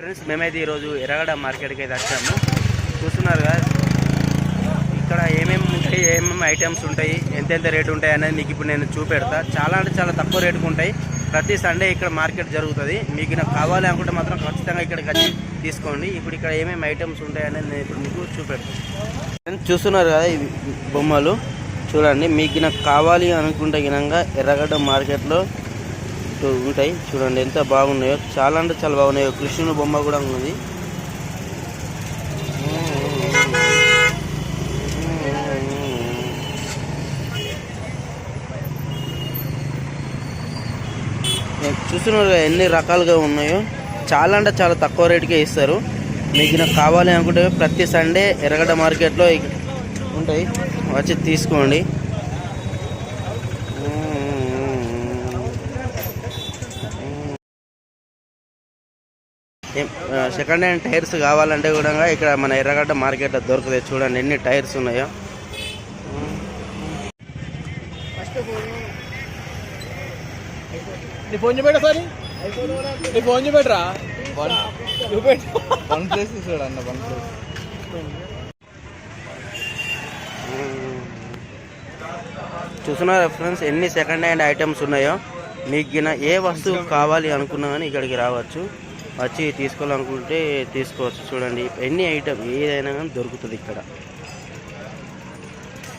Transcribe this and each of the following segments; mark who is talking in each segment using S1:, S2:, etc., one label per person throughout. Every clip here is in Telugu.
S1: ఫ్రెండ్స్ మేమైతే ఈరోజు ఎర్రగడ్డ మార్కెట్కి అయితే వచ్చాము. చూస్తున్నారు కదా ఇక్కడ ఏమేమి ఉంటాయి ఏమేమి ఐటమ్స్ ఉంటాయి ఎంతెంత రేటు ఉంటాయి అనేది మీకు ఇప్పుడు నేను చూపెడతా. చాలా అంటే చాలా తక్కువ రేటుకు ఉంటాయి. ప్రతి సండే ఇక్కడ మార్కెట్ జరుగుతుంది. మీకు నాకు కావాలి అనుకుంటే మాత్రం ఖచ్చితంగా ఇక్కడికి వచ్చి తీసుకోండి. ఇప్పుడు ఇక్కడ ఏమేమి ఐటమ్స్ ఉంటాయి అనేది నేను ఇప్పుడు మీకు చూపెడతాను ఫ్రెండ్స్ చూస్తున్నారు కదా ఇవి బొమ్మలు. చూడండి మీకు నాకు కావాలి అనుకుంటే గినంగా ఎర్రగడ్డ మార్కెట్లో ఉంటాయి చూడండి ఎంత బాగున్నాయో. చాలా అంటే చాలా బాగున్నాయో. కృష్ణుని బొమ్మ కూడా ఉంది నేను చూస్తున్నారు ఎన్ని రకాలుగా ఉన్నాయో. చాలా అంటే చాలా తక్కువ రేటుకే ఇస్తారు. మీకు నాకు కావాలి అనుకుంటే ప్రతి సండే ఎర్రగడ్డ మార్కెట్లో ఉంటాయి. వచ్చి తీసుకోండి. సెకండ్ హ్యాండ్ టైర్స్ కావాలంటే కూడా ఇక్కడ మన ఎర్రగడ్డ మార్కెట్లో దొరుకుతాయి. చూడండి ఎన్ని టైర్స్ ఉన్నాయో.
S2: నీ ఫోన్ చూపెట్ట సారి నీ ఫోన్ చూపెట్టరా. చూపెట్టు.
S3: వన్ ప్లేస్ వన్ ప్లేస్
S1: చూస్తున్నారా ఫ్రెండ్స్ ఎన్ని సెకండ్ హ్యాండ్ ఐటమ్స్ ఉన్నాయో? మీకు గిన ఏ వస్తువు కావాలి అనుకున్నా కానీ ఇక్కడికి రావచ్చు. వచ్చి తీసుకోవాలనుకుంటే తీసుకోవచ్చు చూడండి. ఎన్ని ఐటమ్ ఏదైనా కానీ దొరుకుతుంది ఇక్కడ.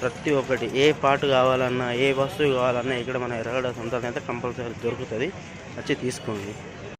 S1: ప్రతి ఒక్కటి ఏ పార్ట్ కావాలన్నా ఏ వస్తువు కావాలన్నా ఇక్కడ మన ఎర్రగడ్డ సొంతం అయితే కంపల్సరీ దొరుకుతుంది. వచ్చి తీసుకోండి.